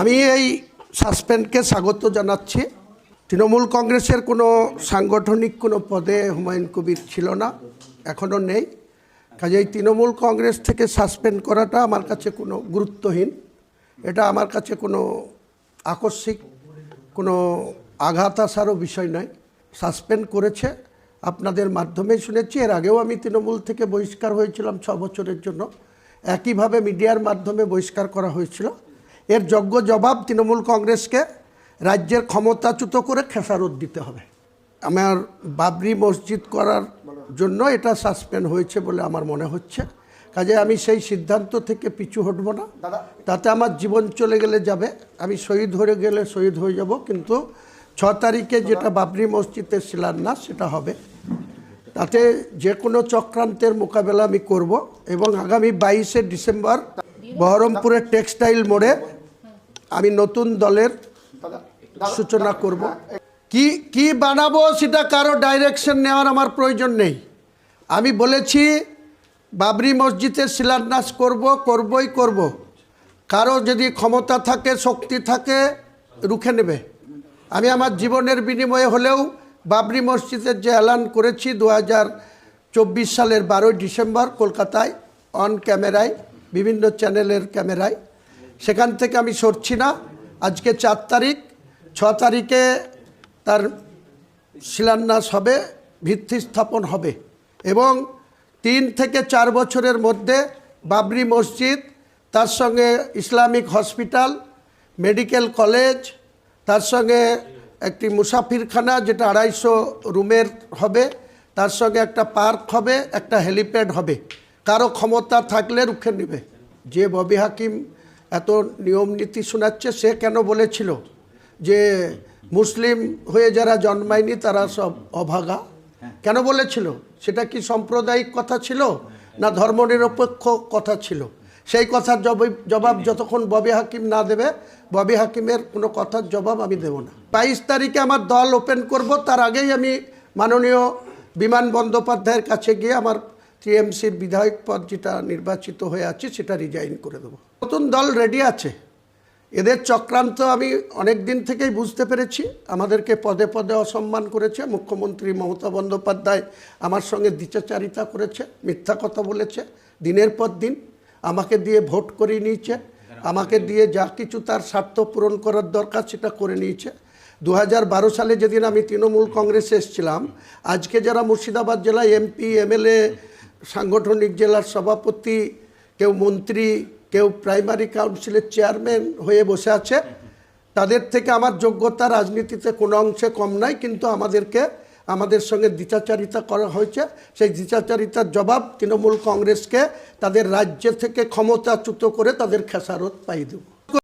আমি এই সাসপেন্ডকে স্বাগত জানাচ্ছি। তৃণমূল কংগ্রেসের কোনো সাংগঠনিক কোনো পদে হুমায়ুন কবির ছিল না, এখনও নেই। কাজেই তৃণমূল কংগ্রেস থেকে সাসপেন্ড করাটা আমার কাছে কোনো গুরুত্বহীন। এটা আমার কাছে কোনো আকস্মিক, কোনো আঘাত আসারও বিষয় নয়। সাসপেন্ড করেছে, আপনাদের মাধ্যমেই শুনেছি। এর আগেও আমি তৃণমূল থেকে বহিষ্কার হয়েছিলাম ছ বছরের জন্য। একইভাবে মিডিয়ার মাধ্যমে বহিষ্কার করা হয়েছিল। এর যোগ্য জবাব তৃণমূল কংগ্রেসকে রাজ্যের ক্ষমতাচ্যুত করে খেসারত দিতে হবে। আমার বাবরি মসজিদ করার জন্য এটা সাসপেন্ড হয়েছে বলে আমার মনে হচ্ছে। কাজে আমি সেই সিদ্ধান্ত থেকে পিছু হটব না। তাতে আমার জীবন চলে গেলে যাবে। আমি শহীদ হয়ে গেলে শহীদ হয়ে যাব কিন্তু ছ তারিখে যেটা বাবরি মসজিদের শিলান্যাস সেটা হবে। তাতে যে কোনো চক্রান্তের মোকাবেলা আমি করব এবং আগামী বাইশে ডিসেম্বর বহরমপুরের টেক্সটাইল মোড়ে আমি নতুন দলের সূচনা করব। কি কি বানাবো সেটা কারও ডাইরেকশন নেওয়ার আমার প্রয়োজন নেই। আমি বলেছি, বাবরি মসজিদের শিলান্যাস করব, করবই করব। কারও যদি ক্ষমতা থাকে, শক্তি থাকে, রুখে নেবে। আমি আমার জীবনের বিনিময়ে হলেও বাবরি মসজিদের যে এলান করেছি দু চব্বিশ সালের বারোই ডিসেম্বর কলকাতায় অন ক্যামেরায় বিভিন্ন চ্যানেলের ক্যামেরায় সেখান থেকে আমি সরছি না। আজকে চার তারিখ, ছ তারিখে তার শিলান্যাস হবে, ভিত্তি স্থাপন হবে এবং তিন থেকে চার বছরের মধ্যে বাবরি মসজিদ, তার সঙ্গে ইসলামিক হসপিটাল, মেডিকেল কলেজ, তার সঙ্গে একটি মুসাফিরখানা যেটা আড়াইশো রুমের হবে, তার সঙ্গে একটা পার্ক হবে, একটা হেলিপ্যাড হবে। কারও ক্ষমতা থাকলে রুখে নেবে। যে ববি হাকিম এত নিয়ম নীতি শোনাচ্ছে, সে কেন বলেছিল যে মুসলিম হয়ে যারা জন্মায়নি তারা সব অভাগা? কেন বলেছিল? সেটা কি সাম্প্রদায়িক কথা ছিল না ধর্মনিরপেক্ষ কথা ছিল? সেই কথার জবাব যতক্ষণ ববি হাকিম না দেবে, ববি হাকিমের কোনো কথার জবাব আমি দেব না। বাইশ তারিখে আমার দল ওপেন করব, তার আগেই আমি মাননীয় বিমান বন্দ্যোপাধ্যায়ের কাছে গিয়ে আমার টিএমসির বিধায়ক পদ যেটা নির্বাচিত হয়ে আছে সেটা রিজাইন করে দেবো। নতুন দল রেডি আছে। এদের চক্রান্ত আমি অনেক দিন থেকেই বুঝতে পেরেছি। আমাদেরকে পদে পদে অসম্মান করেছে। মুখ্যমন্ত্রী মমতা বন্দ্যোপাধ্যায় আমার সঙ্গে দ্বিচাচারিতা করেছে, মিথ্যা কথা বলেছে, দিনের পর দিন। আমাকে দিয়ে ভোট করিয়ে নিয়েছে। আমাকে দিয়ে যা কিছু তার স্বার্থ পূরণ করার দরকার সেটা করে নিয়েছে। দু হাজার বারো সালে যেদিন আমি তৃণমূল কংগ্রেসে এসেছিলাম, আজকে যারা মুর্শিদাবাদ জেলায় এমপি, এমএলএ সাংগঠনিক জেলার সভাপতি, কেউ মন্ত্রী, কেউ প্রাইমারি কাউন্সিলের চেয়ারম্যান হয়ে বসে আছে। তাদের থেকে আমার যোগ্যতা রাজনীতিতে কোনো অংশে কম নাই, কিন্তু আমাদেরকে, আমাদের সঙ্গে দ্বিচাচারিতা করা হয়েছে। সেই দ্বিচাচারিতার জবাব তৃণমূল কংগ্রেসকে তাদের রাজ্য থেকে ক্ষমতাচ্যুত করে তাদের খেসারত পাই দেব।